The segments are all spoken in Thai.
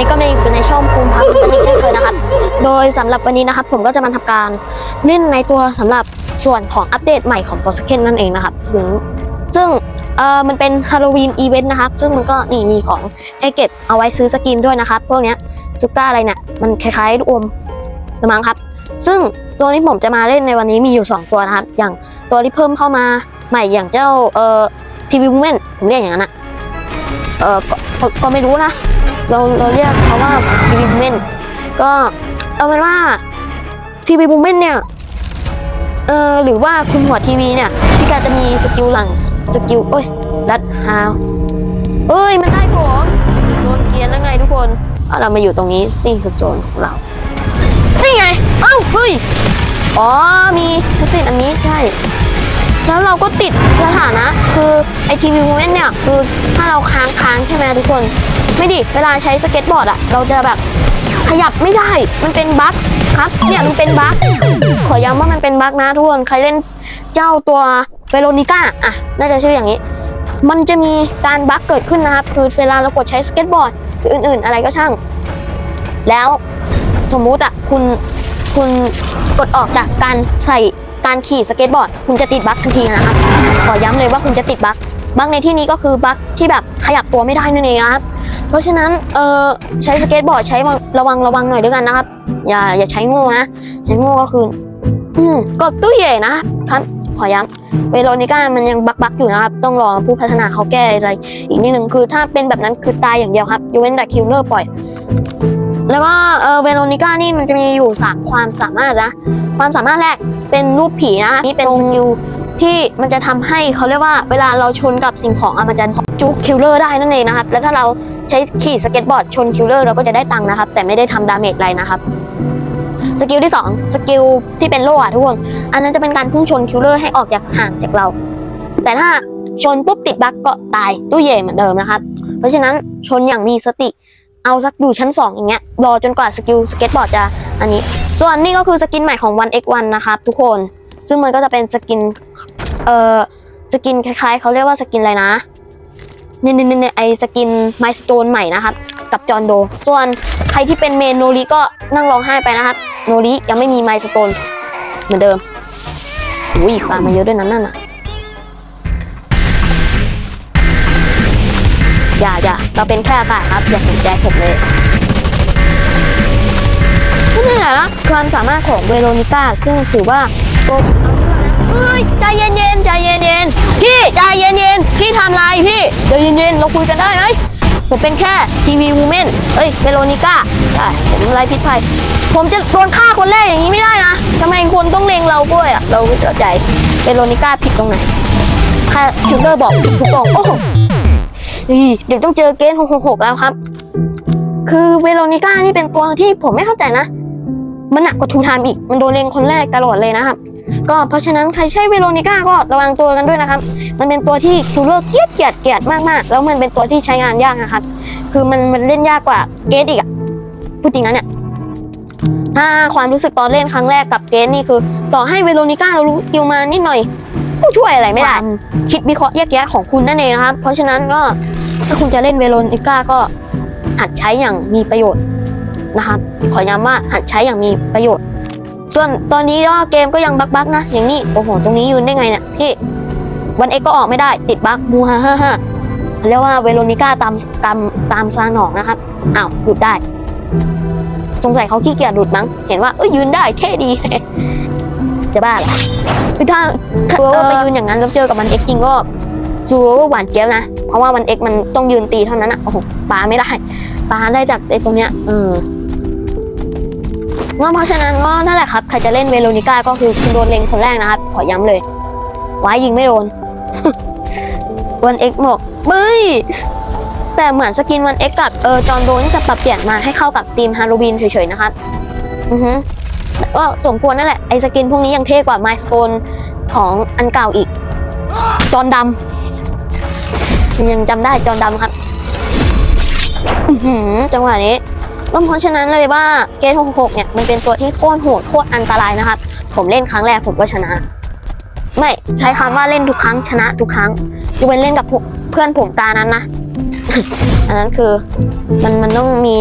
นี้ก็มาอยู่ในช่องภูมิพัฒน์กันอีกเช่นเคยนะครับ โดยสำหรับวันนี้นะครับ ผมก็จะมาทำการเล่นในตัวสำหรับส่วนของอัปเดตใหม่ของ f o r s a k e n นั่นเองนะครับซึ่งซึ่งเออมันเป็นฮาโลวีนอีเวนต์นะครับ ซึ่งมันก็นี่มีของให้เก็บเอาไว้ซื้อสกินด้วยนะครับ พวกเนี้ยซุก้าอะไรเนี่ยมันคล้ายๆลูกอมละมั้งครับ ซึ่งตัวที่ผมจะมาเล่นในวันนี้มีอยู่ 2 ตัวนะครับ อย่างตัวที่เพิ่มเข้ามาใหม่อย่างเจ้าเอ่อทีวีเมนผมเรียกอย่างนั้นอะเออก็ก็ก็ไม่รู้นะ เราเราเรียกเขาว่าทีวีบูมเมนก็เอาเป็นว่าทีวีบูมเมนเนี่ยเออหรือว่าคุณหัวทีวีเนี่ยที่แกจะมีสกิลหลังสกิลเอ้ยรัดฮาวเอ้ยมันได้ผมโดนเกียนแล้วไงทุกคนเอาเรามาอยู่ตรงนี้นี่คือโซนของเรานี่ไงเอ้าเฮ้ยอ๋อมีทัศนอันนี้ใช่แล้วเราก็ติดสถานะ คือไอทีวีมูเมนเนี่ย คือถ้าเราค้างค้างใช่ไหมทุกคน ไม่ดิ เวลาใช้สเก็ตบอร์ดอะเราจะแบบขยับไม่ได้ มันเป็นบั๊กครับ เนี่ยมันเป็นบั๊กขอย้ำว่ามันเป็นบั๊กนะทุกคน ใครเล่นเจ้าตัวเวโรนิก้าอะน่าจะชื่ออย่างนี้ มันจะมีการบั๊กเกิดขึ้นนะครับ คือเวลาเรากดใช้สเก็ตบอร์ดหรืออื่น ๆ อะไรก็ช่าง แล้วสมมุติอะคุณคุณกดออกจากการใส่การขี่สเก็ตบอร์ด คุณจะติดบั๊กทันทีนะครับ ขอย้ำเลยว่าคุณจะติดบั๊กบั๊กในที่นี้ก็คือบั๊กที่แบบขยับตัวไม่ได้นั่นเองนะครับ เพราะฉะนั้นเออใช้สเก็ตบอร์ดใช้ระวังระวังหน่อยด้วยกันนะครับ อย่าอย่าใช้โง่นะใช้โง่ก็คือ อืมกดตู้ใหญ่นะครับขอย้ำเวโรนิก้ามันยังบักบักอยู่นะครับ ต้องรอผู้พัฒนาเขาแก้อะไร อีกนิดหนึ่งคือถ้าเป็นแบบนั้นคือตายอย่างเดียวครับยูเวนแต่คิวเลอร์ปล่อย แล้วก็เออเวโรนิก้านี่มันจะมีอยู่ 3 ความสามารถนะ ความสามารถแรกเป็นรูปผีนะนี่เป็นสกิลที่มันจะทำให้เขาเรียกว่าเวลาเราชนกับสิ่งของอะมันจะจุกคิลเลอร์ได้นั่นเองนะครับ แล้วถ้าเรา ใช้ขี่สเก็ตบอร์ดชนคิลเลอร์เราก็จะได้ตังค์นะครับ แต่ไม่ได้ทำดาเมจอะไรนะครับสกิลที่2สกิลที่เป็นโล่อะทุกคนอันนั้นจะเป็นการพุ่งชนคิลเลอร์ให้ออกจากห่างจากเรา แต่ถ้าชนปุ๊บติดบั๊กก็ตายตู้เย่เหมือนเดิมนะครับ เพราะฉะนั้นชนอย่างมีสติเอาสักอยู่ชั้น 2 อย่างเงี้ยรอจนกว่าสกิลสเก็ตบอร์ดจะอันนี้ ส่วนนี่ก็คือสกินใหม่ของ 1x1 นะครับทุกคนซึ่งมันก็จะเป็นสกินเอ่อสกินคล้ายๆเขาเรียกว่าสกินอะไรนะ เนี่ยเนี่ยไอสกินไมสโตนใหม่นะครับ กับจอนโด ส่วนใครที่เป็นเมนโนริก็นั่งร้องไห้ไปนะครับ โนริยังไม่มีไมสโตนเหมือนเดิมอุ้ยปลามาเยอะด้วยนั้นน่ะอย่าอย่าเราเป็นแค่อากาศครับ อย่าสนใจผมเลยนี่แหละนะความสามารถของเวโรนิก้า ซึ่งถือว่าโก เอาเรื่องนเฮ้ยใจเย็นๆใจเย็นๆพี่ใจเย็นๆพี่ทำไรพี่ใจเย็นๆเราคุยกันได้ไหมผมเป็นแค่ทีวีวูแมนเอ้ยเวโรนิก้าได้ผมไรพิษภัย ผมจะโดนฆ่าคนแรกอย่างนี้ไม่ได้นะทำไมคนต้องเลงเราด้วยอะเราไม่เข้าใจเวโรนิก้าผิดตรงไหนค่าคิวเลอร์บอกผิดทุกตรงโอ้โหนี่เดี๋ยวต้องเจอเกณฑ์666แล้วครับ คือเวโรนิก้านี่เป็นตัวที่ผมไม่เข้าใจนะ มันหนักกว่าทูไทม์อีก มันโดนเลงคนแรกตลอดเลยนะครับ ก็เพราะฉะนั้นใครใช้เวโรนิก้าก็ระวังตัวกันด้วยนะครับ มันเป็นตัวที่คิวเลอร์เกลียดเกลียดเกลียดมากๆ แล้วมันเป็นตัวที่ใช้งานยากนะครับ คือมันมันเล่นยากกว่าเกสอีกอะพูดจริงนะเนี่ยถ้าความรู้สึกตอนเล่นครั้งแรกกับเกสนี่คือ ต่อให้เวโรนิก้าเรารู้สกิลมานิดหน่อยก็ช่วยอะไรไม่ได้ คิดวิเคราะห์แยกแยะของคุณนั่นเองนะครับ เพราะฉะนั้นก็ถ้าคุณจะเล่นเวโรนิก้าก็หัดใช้อย่างมีประโยชน์นะครับ ขอย้ำว่าหัดใช้อย่างมีประโยชน์ ส่วนตอนนี้ก็เกมก็ยังบั๊กๆนะ อย่างนี้ โอ้โห ตรงนี้ยืนได้ไงเนี่ยพี่วันเอ็กก็ออกไม่ได้ติดบั๊กมูฮ่าฮ่าฮ่าเรียกว่าเวโรนิก้าตามตามตามซาหนองนะครับอ้าวหลุดได้ สงสัยเขาขี้เกียจหลุดมั้ง เห็นว่าเอ้ยยืนได้เท่ดี จะบ้าเหรอคือถ้าตัวว่าไปยืนอย่างนั้นแล้วเจอกับมันเอ็กจริงก็ซูว่าหวานเจี๊ยบนะ เพราะว่ามันเอ็กมันต้องยืนตีเท่านั้นอะโอ้โหปาไม่ได้ปาได้จากไอ้ตรงเนี้ยเออ ว่าเพราะฉะนั้นก็นั่นแหละครับใครจะเล่นเวโรนิก้าก็คือคุณโดนเล็งคนแรกนะครับ ขอย้ำเลยว้ายิงไม่โดนวันเอ็กบอกเฮ้ยแต่เหมือนสกินวันเอ็กกับเออจอห์นโดนี่จะปรับเปลี่ยนมาให้เข้ากับธีมฮาโลวีนเฉยๆนะครับอือฮึก็สมควรนั่นแหละไอสกินพวกนี้ยังเท่กว่าไมสโตนของอันเก่าอีก จอห์นดำยังจำได้จอห์นดำครับอือหือจังหวะนี้ ก็เพราะฉะนั้นเลยว่าเกต66เนี่ยมันเป็นตัวที่โคตรโหดโคตรอันตรายนะครับ ผมเล่นครั้งแรกผมก็ชนะ ไม่ใช้คำว่าเล่นทุกครั้งชนะทุกครั้งยกเว้นเล่นกับเพื่อนผมตานั้นนะอันนั้นคือมันมันต้องมี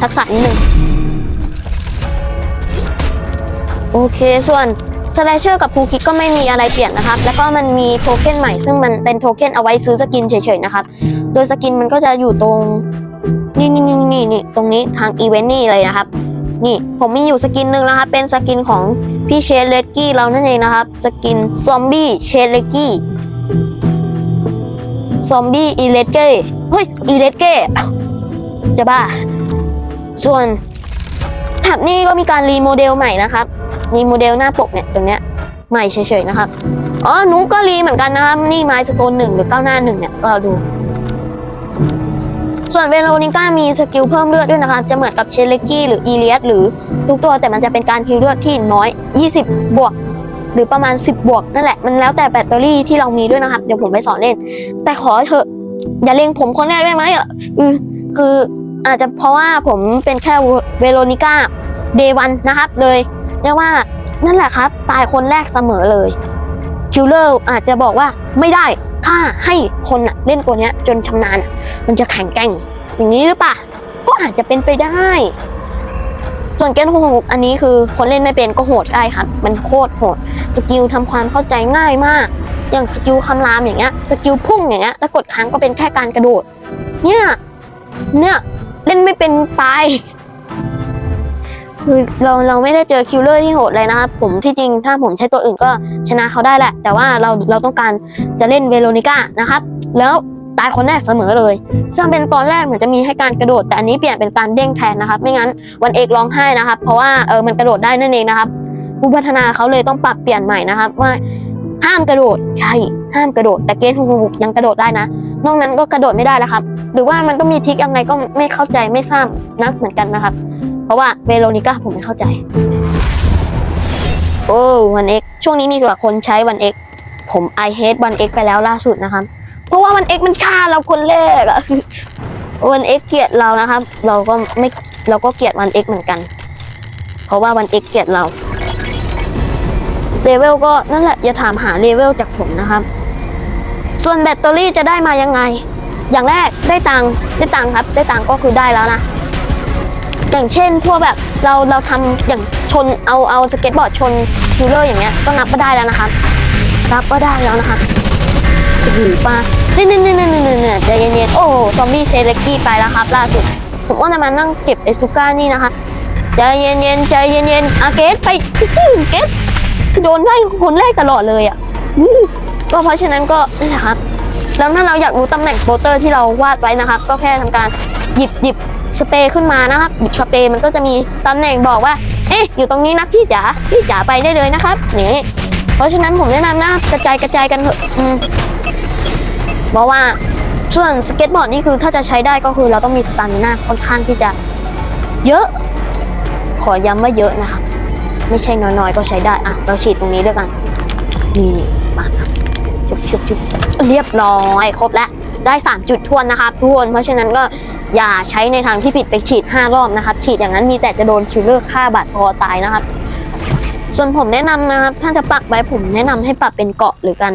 ทักษะนิดนึงโอเค ส่วนสไลเชอร์กับภูคิกก็ไม่มีอะไรเปลี่ยนนะครับ แล้วก็มันมีโทเค็นใหม่ซึ่งมันเป็นโทเค็นเอาไว้ซื้อสกินเฉยๆนะครับ โดยสกินมันก็จะอยู่ตรง นี่นี่นี่นี่นี่ตรงนี้ทางอีเวนต์นี่เลยนะครับ นี่ผมมีอยู่สกินหนึ่งนะครับ เป็นสกินของพี่เชดเลกกี้เรานั่นเองนะครับ สกินซอมบี้เชดเลกกี้ซอมบี้อีเลสเก้เฮ้ยอีเลสเก้จะบ้า ส่วนแท็บนี้ก็มีการรีโมเดลใหม่นะครับรีโมเดลหน้าปกเนี่ยตรงเนี้ยใหม่เฉยๆนะครับ อ๋อหนูก็รีเหมือนกันนะครับ นี่ไม้สโตนหนึ่งหรือก้าวหน้าหนึ่งเนี่ย ก็ดู ส่วนเวโรนิก้ามีสกิลเพิ่มเลือดด้วยนะคะ จะเหมือนกับเชลเลกกี้หรืออีเลียสหรือทุกตัวแต่มันจะเป็นการคิวเลือดที่น้อย 20 บวก หรือประมาณ 10 บวกนั่นแหละ มันแล้วแต่แบตเตอรี่ที่เรามีด้วยนะครับเดี๋ยวผมไปสอนเล่น แต่ขอเถอะอย่าเล็งผมคนแรกได้ไหมอะคืออาจจะเพราะว่าผมเป็นแค่เวโรนิก้าเดวันนะครับ เลยเรียกว่านั่นแหละครับ ตายคนแรกเสมอเลยคิลเลอร์อาจจะบอกว่าไม่ได้ ถ้าให้คนอะเล่นตัวเนี้ย จนชำนาญอะมันจะแข็งแกร่งอย่างนี้หรือเปล่าก็อาจจะเป็นไปได้ ส่วนเกนโหกอันนี้คือคนเล่นไม่เป็นก็โหดได้ครับ มันโคตรโหด สกิลทำความเข้าใจง่ายมาก อย่างสกิลคำรามอย่างเงี้ย สกิลพุ่งอย่างเงี้ยถ้ากดค้างก็เป็นแค่การกระโดด เนี่ย เนี่ย เล่นไม่เป็นตาย คือเราเราไม่ได้เจอคิลเลอร์ที่โหดเลยนะครับผมที่จริงถ้าผมใช้ตัวอื่นก็ชนะเขาได้แหละ แต่ว่าเราเราต้องการจะเล่นเวโรนิก้านะครับ แล้วตายคนแรกเสมอเลย ซึ่งเป็นตอนแรกเหมือนจะมีให้การกระโดด แต่อันนี้เปลี่ยนเป็นการเด้งแทนนะครับ ไม่งั้นวันเอกร้องไห้นะครับ เพราะว่าเออมันกระโดดได้นั่นเองนะครับ ผู้พัฒนาเขาเลยต้องปรับเปลี่ยนใหม่นะครับ ว่าห้ามกระโดดใช่ห้ามกระโดด แต่เกนฮูกยังกระโดดได้นะ นอกนั้นก็กระโดดไม่ได้แล้วครับ หรือว่ามันต้องมีทิกยังไงก็ไม่เข้าใจไม่ทราบนักเหมือนกันนะครับ ราะว่าเวโรนิก้าผมไม่เข้าใจ โอ้วันเอ็กช่วงนี้มีกับคนใช้วันเอ็กผมไอเฮดวันเอ็กไปแล้วล่าสุดนะครับ เพราะว่าวันเอ็กมันฆ่าเราคนแรกอะวันเอ็กเกลียดเรานะครับ เราก็ไม่เราก็เกลียดวันเอ็กเหมือนกัน เพราะว่าวันเอ็กเกลียดเราเลเวลก็นั่นแหละอย่าถามหาเลเวลจากผมนะครับ ส่วนแบตเตอรี่จะได้มายังไง อย่างแรกได้ตังได้ตังครับ ได้ตังก็คือได้แล้วนะ อย่างเช่น พวกแบบเราเราทำอย่างชนเอาเอาสเก็ตบอร์ดชนคิลเลอร์อย่างเงี้ยก็นับว่าได้แล้วนะครับนับว่าได้แล้วนะครับโอ้โหป้าเนี่ยเนี่ยเนี่ยเนี่ยเนี่ยนี่ใจเย็นๆโอ้โหซอมบี้เชลกี้ไปแล้วครับ ล่าสุดผมว่าจะมานั่งเก็บไอซูก้านี่นะคะใจเย็นๆใจเย็นๆอาเกตไปที่อื่นเกตโดนไล่คนแรกตลอดเลยอะก็เพราะฉะนั้นก็นะครับแล้วถ้าเราอยากรู้ตำแหน่งโปสเตอร์ที่เราวาดไว้นะครับ ก็แค่ทำการหยิบหยิบ สเปรย์ขึ้นมานะครับหยิบสเปรย์มันก็จะมีตำแหน่งบอกว่า เอ๊ะอยู่ตรงนี้นะพี่จ๋าพี่จ๋าไปได้เลยนะครับนี่เพราะฉะนั้นผมแนะนำนะกระจายกระจายกันเถอะเพราะว่าส่วนสเก็ตบอร์ดนี่คือถ้าจะใช้ได้ก็คือเราต้องมีสตามิน่าค่อนข้างที่จะเยอะ ขอย้ำว่าเยอะนะครับไม่ใช่น้อยๆ ก็ใช้ได้อะเราฉีดตรงนี้ด้วยกันนี่มาชุบชุบชุบเรียบร้อยครบแล้วได้ 3 จุดทวนนะครับทุกคนเพราะฉะนั้นก็ อย่าใช้ในทางที่ผิดไปฉีด 5 รอบนะครับ ฉีดอย่างนั้นมีแต่จะโดนคิลเลอร์ฆ่าบาดคอตายนะครับ ส่วนผมแนะนำนะครับ ถ้าจะปักไว้ผมแนะนำให้ปรับเป็นเกาะหรือกัน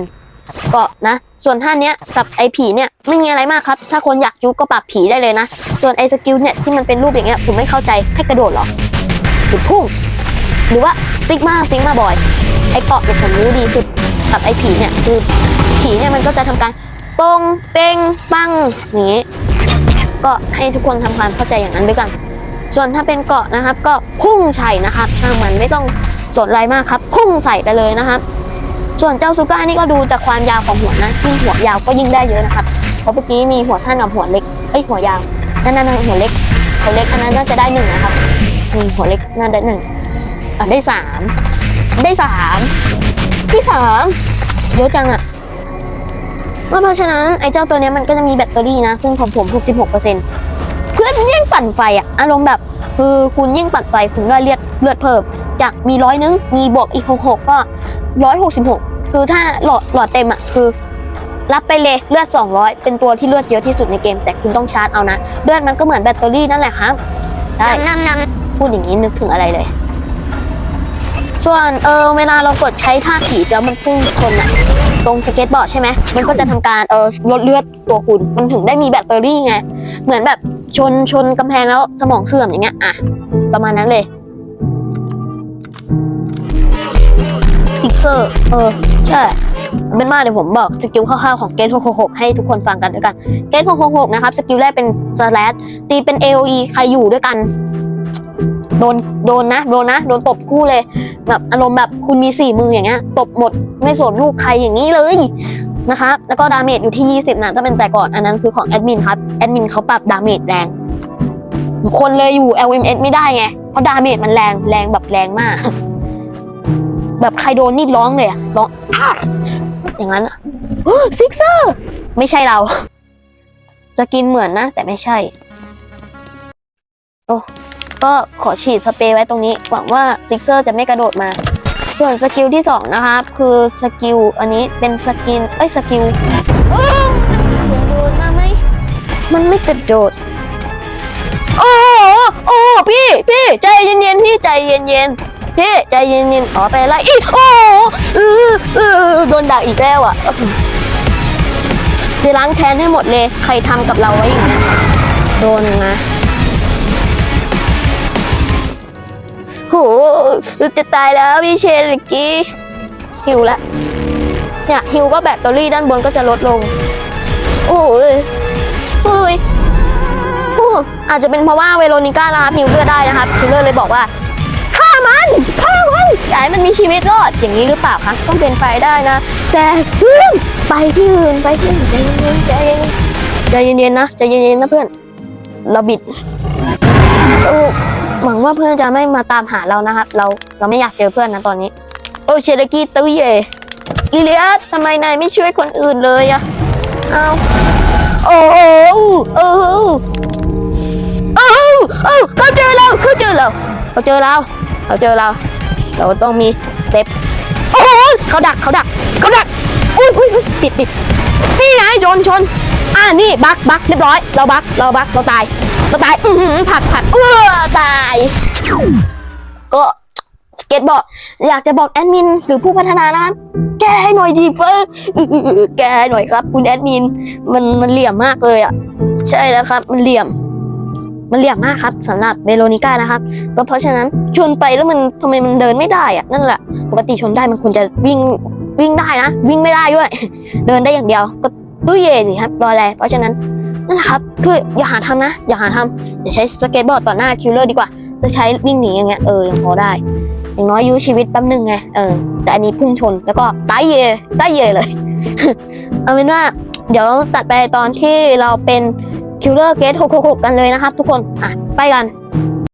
เกาะนะ ส่วนท่าเนี้ยกับไอผีเนี่ยไม่มีอะไรมากครับ ถ้าคนอยากยุกก็ปรับผีได้เลยนะ ส่วนไอสกิลเนี่ยที่มันเป็นรูปอย่างเงี้ยผมไม่เข้าใจให้กระโดดเหรอหรือพุ่ง หรือว่าซิกมาซิกมาบอย ไอเกาะเนี่ยผมรู้ดีสุดกับไอผีเนี่ยคือผีเนี่ยมันก็จะทำการปงเป้งปังอย่างนี้ ก็ให้ทุกคนทำความเข้าใจอย่างนั้นด้วยกัน ส่วนถ้าเป็นเกาะนะครับ ก็พุ่งใส่นะครับ ช่างมันไม่ต้องสนอะไรมากครับ พุ่งใส่ไปเลยนะครับ ส่วนเจ้าซูก้านี่ก็ดูจากความยาวของหัวนะยิ่งหัวยาวก็ยิ่งได้เยอะนะครับเพราะเมื่อกี้มีหัวสั้นกับหัวเล็กเอ้ยหัวยาวนั่นนั่นหัวเล็กหัวเล็กอันนั้นน่าจะได้หนึ่งนะครับอืมหัวเล็กน่าได้หนึ่งอะได้สามได้สามที่สามเยอะจังอะ เพราะฉะนั้นไอ้เจ้าตัวเนี้ยมันก็จะมีแบตเตอรี่นะ ซึ่งของผม66%เพื่อนยิ่งปั่นไฟอะอารมณ์แบบคือคุณยิ่งปั่นไฟคุณได้เลือดเลือดเพิ่มจากมีร้อยนึงมีบวกอีก66ก็166 คือถ้าหลอดหลอดเต็มอะคือ รับไปเลยเลือด 200 เป็นตัวที่เลือดเยอะที่สุดในเกม แต่คุณต้องชาร์จเอานะเลือดมันก็เหมือนแบตเตอรี่นั่นแหละครับได้พูดอย่างนี้นึกถึงอะไรเลย ส่วนเออเวลาเรากดใช้ท่าผีแล้วมันพุ่งชนอะตรงสเก็ตบอร์ดใช่ไหมมันก็จะทำการเออลดเลือดตัวคุณ มันถึงได้มีแบตเตอรี่ไง เหมือนแบบชนชนกำแพงแล้วสมองเสื่อมอย่างเงี้ยอะประมาณนั้นเลยซิกเซอร์เออใช่เป็นมาเดี๋ยวผมบอกสกิลคร่าวๆของเกต666 ให้ทุกคนฟังกันด้วยกัน เกต666 นะครับ สกิลแรกเป็นสแลชตีเป็น AOE ใครอยู่ด้วยกัน โดนโดนนะโดนนะโดนตบคู่เลย แบบอารมณ์แบบคุณมีสี่มืออย่างเงี้ยตบหมดไม่สนลูกใครอย่างนี้เลยนะคะแล้วก็ดาเมจอยู่ที่ 20นะถ้าเป็นแต่ก่อนอันนั้นคือของแอดมินครับแอดมินเขาปรับดาเมจแรง คนเลยอยู่ LMS ไม่ได้ไง เพราะดาเมจมันแรงแรงแบบแรงมาก แบบใครโดนนี่ร้องเลยอะร้องอ้าอย่างนั้นซิกเซอร์ไม่ใช่เราสกินเหมือนนะ แต่ไม่ใช่ โอ้ ก็ขอฉีดสเปรย์ไว้ตรงนี้ หวังว่าซิกเซอร์จะไม่กระโดดมา ส่วนสกิลที่ 2 นะครับ คือสกิลอันนี้เป็นสกินเอ้ยสกิลเอ้ยมันกระโดดมาไหมมันไม่กระโดดโอ้โอ้พี่พี่ใจเย็นๆพี่ใจเย็นๆพี่ใจเย็นๆอ๋อไปไล่อีโอ้โหเออเออโดนด่าอีกแล้วอะจะล้างแค้นให้หมดเลย ใครทำกับเราไว้อย่างนี้โดนนะ หจะตายแล้วพี่เชนเมื่อกี้หิวแล้วเนี่ยหิวก็แบตเตอรี่ด้านบนก็จะลดลง โอ้ยโอ้ยโอ้อาจจะเป็นเพราะว่าเวโรนิก้านะครับหิวเลือดได้นะครับคิลเลอร์เลยบอกว่าฆ่ามันฆ่ามันอย่าให้มันมีชีวิตรอดอย่างนี้หรือเปล่าคะต้องเป็นไปได้นะ แต่เื่อไปที่อื่นไปที่อื่นใจเย็นใจเย็นใจเย็นนะใจเย็นๆนะเพื่อนเราบิดโอ้ หวังว่าเพื่อนจะไม่มาตามหาเรานะครับ เราเราไม่อยากเจอเพื่อนนะตอนนี้ โอเชลกี้ตุ้ยเยลิเลียสทำไมนายไม่ช่วยคนอื่นเลยอะเอาโอ้โหโอ้โหโอ้โหโอ้เขาเจอเราเขาเจอเราเขาเจอเราเขาเจอเรา เราต้องมีสเต็ปโอ้โหเขาดักเขาดักเขาดักอุ้ยอุ้ยอุ้ยติดติดนี่ไงชนชน อ่านี่บักบักเรียบร้อย เราบักเราบักเราตายก็ตาย อือหือผักผักเออตาย ก็สเก็ตบอกอยากจะบอกแอดมินหรือผู้พัฒนานะครับแก้ให้หน่อยดีเฟอร์แก้ให้หน่อยครับ คุณแอดมิน มันมันเหลี่ยมมากเลยอะ ใช่แล้วครับ มันเหลี่ยม มันเหลี่ยมมากครับสำหรับเบโลนิก้านะครับ ก็เพราะฉะนั้นชนไปแล้วมันทำไมมันเดินไม่ได้อะนั่นแหละปกติชนได้มันควรจะวิ่งวิ่งได้นะ วิ่งไม่ได้ด้วย เดินได้อย่างเดียวก็ ตู้เย่สิครับรออะไรเพราะฉะนั้นนั่นแหละครับคืออย่าหาทำนะ อย่าหาทำอย่าใช้สเก็ตบอร์ดต่อหน้าคิลเลอร์ดีกว่า จะใช้วิ่งหนีอย่างเงี้ยเออยังพอได้ อย่างน้อยยื้อชีวิตแป๊บหนึงไงเออแต่อันนี้พุ่งชนแล้วก็ตายเย่ตายเย่เลยเอาเป็นว่าเดี๋ยวตัดไปตอนที่เราเป็นคิลเลอร์เกต666กันเลยนะครับทุกคนอะไปกัน